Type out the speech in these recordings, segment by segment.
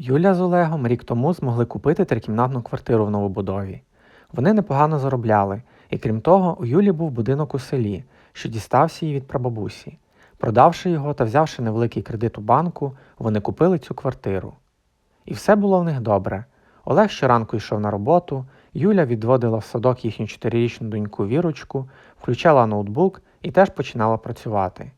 Юля з Олегом рік тому змогли купити трикімнатну квартиру в новобудові. Вони непогано заробляли, і крім того, у Юлі був будинок у селі, що дістався їй від прабабусі. Продавши його та взявши невеликий кредит у банку, вони купили цю квартиру. І все було в них добре. Олег щоранку йшов на роботу, Юля відводила в садок їхню чотирирічну доньку Вірочку, включала ноутбук і теж починала працювати.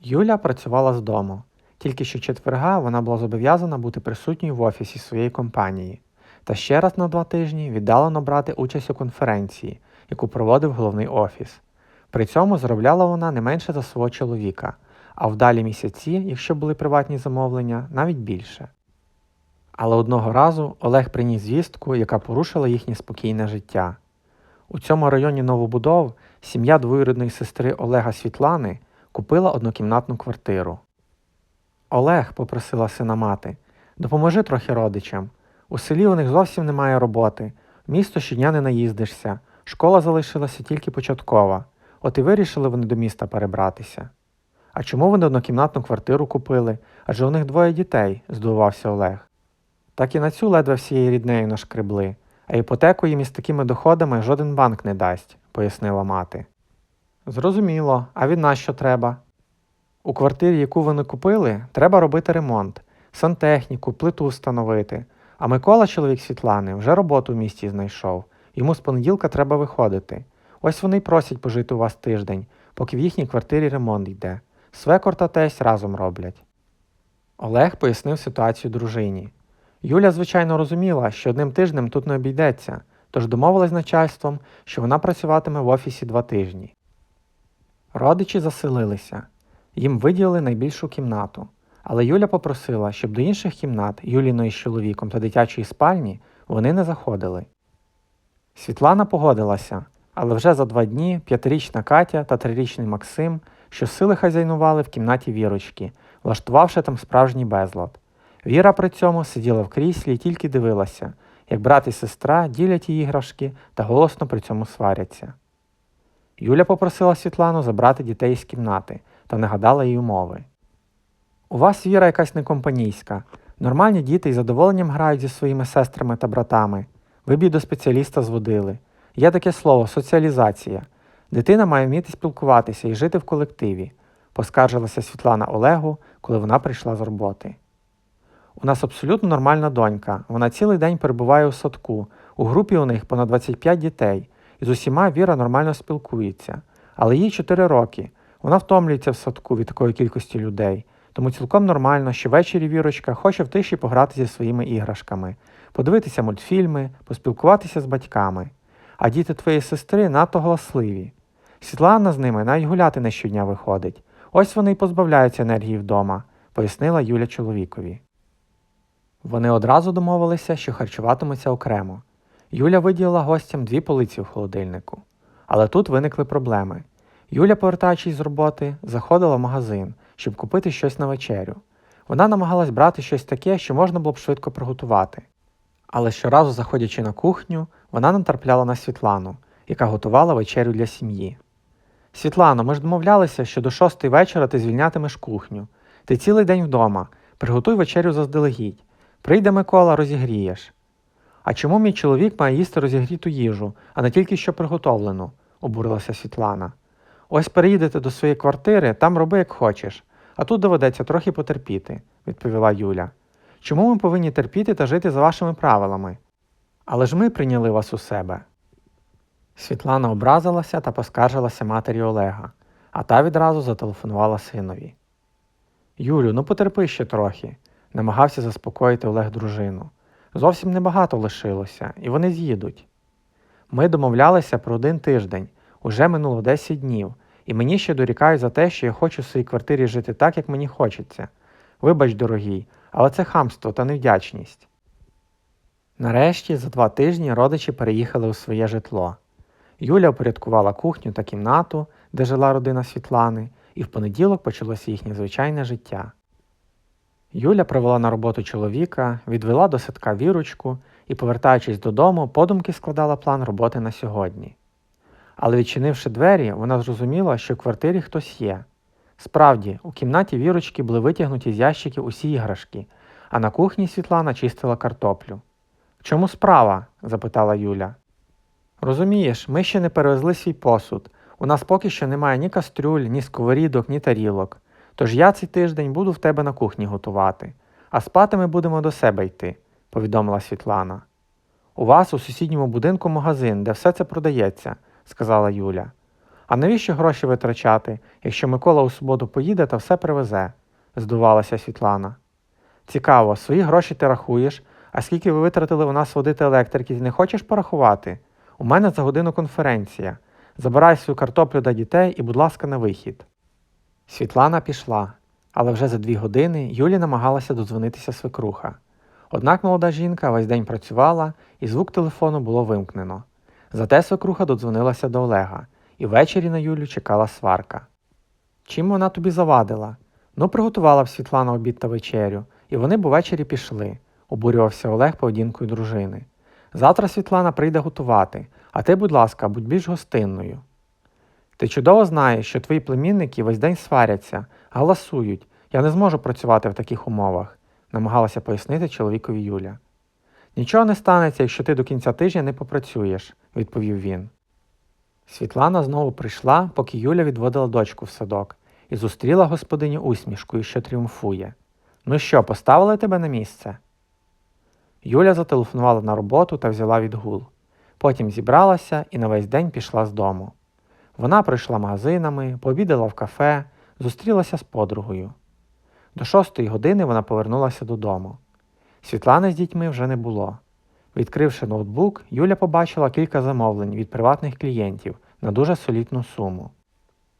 Юля працювала з дому. Тільки що четверга вона була зобов'язана бути присутньою в офісі своєї компанії та ще раз на два тижні віддалено брати участь у конференції, яку проводив головний офіс. При цьому заробляла вона не менше за свого чоловіка, а вдалі місяці, якщо були приватні замовлення, навіть більше. Але одного разу Олег приніс звістку, яка порушила їхнє спокійне життя. У цьому районі новобудов сім'я двоюрідної сестри Олега Світлани купила однокімнатну квартиру. Олег, попросила сина мати, допоможи трохи родичам. У селі у них зовсім немає роботи, в місто щодня не наїздишся, школа залишилася тільки початкова, от і вирішили вони до міста перебратися. А чому вони однокімнатну квартиру купили? Адже у них двоє дітей, здивувався Олег. Так і на цю ледве всією ріднею нашкребли, а іпотеку їм із такими доходами жоден банк не дасть, пояснила мати. Зрозуміло, а від нас що треба? У квартирі, яку вони купили, треба робити ремонт, сантехніку, плиту встановити. А Микола, чоловік Світлани, вже роботу в місті знайшов. Йому з понеділка треба виходити. Ось вони й просять пожити у вас тиждень, поки в їхній квартирі ремонт йде. Свекор та тесть разом роблять. Олег пояснив ситуацію дружині. Юля, звичайно, розуміла, що одним тижнем тут не обійдеться, тож домовилась з начальством, що вона працюватиме в офісі два тижні. Родичі заселилися. Їм виділили найбільшу кімнату, але Юля попросила, щоб до інших кімнат Юліної з чоловіком та дитячої спальні вони не заходили. Світлана погодилася, але вже за два дні п'ятирічна Катя та трирічний Максим щосили хазяйнували в кімнаті Вірочки, влаштувавши там справжній безлад. Віра при цьому сиділа в кріслі і тільки дивилася, як брат і сестра ділять її іграшки та голосно при цьому сваряться. Юля попросила Світлану забрати дітей з кімнати та нагадала їй умови. У вас віра якась некомпанійська. Нормальні діти із задоволенням грають зі своїми сестрами та братами. Ви б до спеціаліста зводили. Є таке слово соціалізація. Дитина має вміти спілкуватися і жити в колективі, поскаржилася Світлана Олегу, коли вона прийшла з роботи. У нас абсолютно нормальна донька. Вона цілий день перебуває у садку. У групі у них понад 25 дітей, і з усіма Віра нормально спілкується. Але їй 4 роки. Вона втомлюється в садку від такої кількості людей, тому цілком нормально, що ввечері Вірочка хоче в тиші пограти зі своїми іграшками, подивитися мультфільми, поспілкуватися з батьками. А діти твоєї сестри надто голосливі. Світлана з ними навіть гуляти не щодня виходить. Ось вони й позбавляються енергії вдома, пояснила Юля чоловікові. Вони одразу домовилися, що харчуватимуться окремо. Юля виділила гостям дві полиці в холодильнику. Але тут виникли проблеми. Юля, повертаючись з роботи, заходила в магазин, щоб купити щось на вечерю. Вона намагалась брати щось таке, що можна було б швидко приготувати. Але щоразу, заходячи на кухню, вона натрапляла на Світлану, яка готувала вечерю для сім'ї. Світлано, ми ж домовлялися, що до шостої вечора ти звільнятимеш кухню. Ти цілий день вдома, приготуй вечерю заздалегідь. Прийде Микола, розігрієш. А чому мій чоловік має їсти розігріту їжу, а не тільки що приготовлену? обурилася Світлана. Ось переїдете до своєї квартири, там роби як хочеш, а тут доведеться трохи потерпіти, відповіла Юля. Чому ми повинні терпіти та жити за вашими правилами? Але ж ми прийняли вас у себе. Світлана образилася та поскаржилася матері Олега, а та відразу зателефонувала синові. Юлю, ну потерпи ще трохи, намагався заспокоїти Олег дружину. Зовсім небагато лишилося, і вони з'їдуть. Ми домовлялися про один тиждень, уже минуло 10 днів, і мені ще дорікають за те, що я хочу в своїй квартирі жити так, як мені хочеться. Вибач, дорогий, але це хамство та невдячність. Нарешті, за два тижні родичі переїхали у своє житло. Юля упорядкувала кухню та кімнату, де жила родина Світлани, і в понеділок почалося їхнє звичайне життя. Юля привела на роботу чоловіка, відвела до садка вірочку і, повертаючись додому, подумки складала план роботи на сьогодні. Але відчинивши двері, вона зрозуміла, що в квартирі хтось є. Справді, у кімнаті вірочки були витягнуті з ящиків усі іграшки, а на кухні Світлана чистила картоплю. Чому справа? запитала Юля. Розумієш, ми ще не перевезли свій посуд. У нас поки що немає ні кастрюль, ні сковорідок, ні тарілок. Тож я цей тиждень буду в тебе на кухні готувати, а спати ми будемо до себе йти, повідомила Світлана. У вас у сусідньому будинку магазин, де все це продається, сказала Юля. А навіщо гроші витрачати, якщо Микола у суботу поїде та все привезе? здувалася Світлана. Цікаво, свої гроші ти рахуєш, а скільки ви витратили у нас води та електрики, не хочеш порахувати? У мене за годину конференція. Забирай свою картоплю до дітей і, будь ласка, на вихід. Світлана пішла, але вже за дві години Юлі намагалася додзвонитися свекруха. Однак молода жінка весь день працювала, і звук телефону було вимкнено. Зате свекруха додзвонилася до Олега, і ввечері на Юлю чекала сварка. Чим вона тобі завадила? Ну, приготувала б Світлана обід та вечерю, і вони б увечері пішли, обурювався Олег поведінкою дружини. Завтра Світлана прийде готувати, а ти, будь ласка, будь більш гостинною. Ти чудово знаєш, що твої племінники весь день сваряться, галасують. Я не зможу працювати в таких умовах, намагалася пояснити чоловікові Юля. Нічого не станеться, якщо ти до кінця тижня не попрацюєш, відповів він. Світлана знову прийшла, поки Юля відводила дочку в садок, і зустріла господиню усмішкою, що тріумфує. Ну що, поставили тебе на місце? Юля зателефонувала на роботу та взяла відгул. Потім зібралася і на весь день пішла з дому. Вона пройшла магазинами, пообідала в кафе, зустрілася з подругою. До шостої години вона повернулася додому. Світлани з дітьми вже не було. Відкривши ноутбук, Юля побачила кілька замовлень від приватних клієнтів на дуже солідну суму.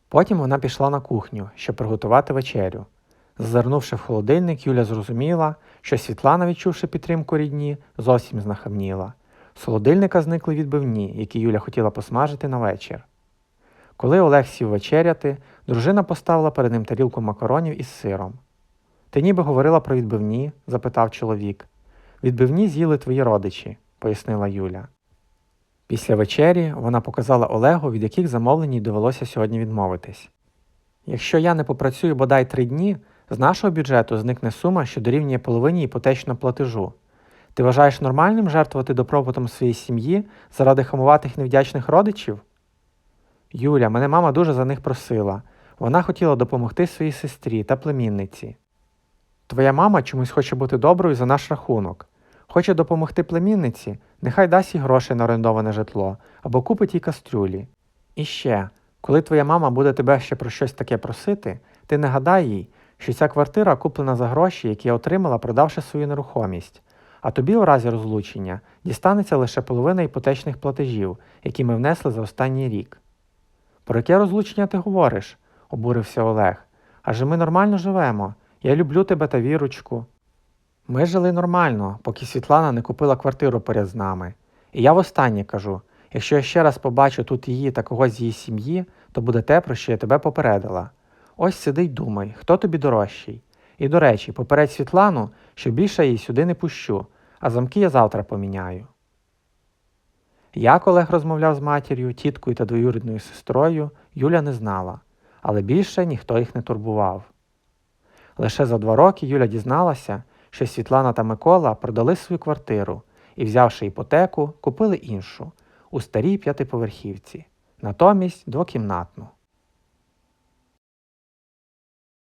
Потім вона пішла на кухню, щоб приготувати вечерю. Зазирнувши в холодильник, Юля зрозуміла, що Світлана, відчувши підтримку рідні, зовсім знахабніла. З холодильника зникли відбивні, які Юля хотіла посмажити на вечір. Коли Олег сів вечеряти, дружина поставила перед ним тарілку макаронів із сиром. Ти ніби говорила про відбивні? запитав чоловік. Відбивні з'їли твої родичі, пояснила Юля. Після вечері вона показала Олегу, від яких замовлень їй довелося сьогодні відмовитись. Якщо я не попрацюю бодай три дні, з нашого бюджету зникне сума, що дорівнює половині іпотечного платежу. Ти вважаєш нормальним жертвувати добробутом своєї сім'ї заради хамуватих невдячних родичів? Юля, мене мама дуже за них просила. Вона хотіла допомогти своїй сестрі та племінниці. Твоя мама чомусь хоче бути доброю за наш рахунок. Хоче допомогти племінниці, нехай дасть їй гроші на орендоване житло або купить їй кастрюлі. І ще, коли твоя мама буде тебе ще про щось таке просити, ти не гадай їй, що ця квартира куплена за гроші, які я отримала, продавши свою нерухомість, а тобі у разі розлучення дістанеться лише половина іпотечних платежів, які ми внесли за останній рік. Про яке розлучення ти говориш? обурився Олег. Адже ми нормально живемо. Я люблю тебе та вірочку. Ми жили нормально, поки Світлана не купила квартиру поряд з нами. І я востаннє кажу: якщо я ще раз побачу тут її та когось з її сім'ї, то буде те, про що я тебе попередила. Ось сиди й думай, хто тобі дорожчий. І до речі, попередь Світлану, що більше її сюди не пущу, а замки я завтра поміняю. Як Олег розмовляв з матір'ю, тіткою та двоюрідною сестрою, Юля не знала, але більше ніхто їх не турбував. Лише за два роки Юля дізналася, що Світлана та Микола продали свою квартиру і, взявши іпотеку, купили іншу у старій п'ятиповерхівці, натомість двокімнатну.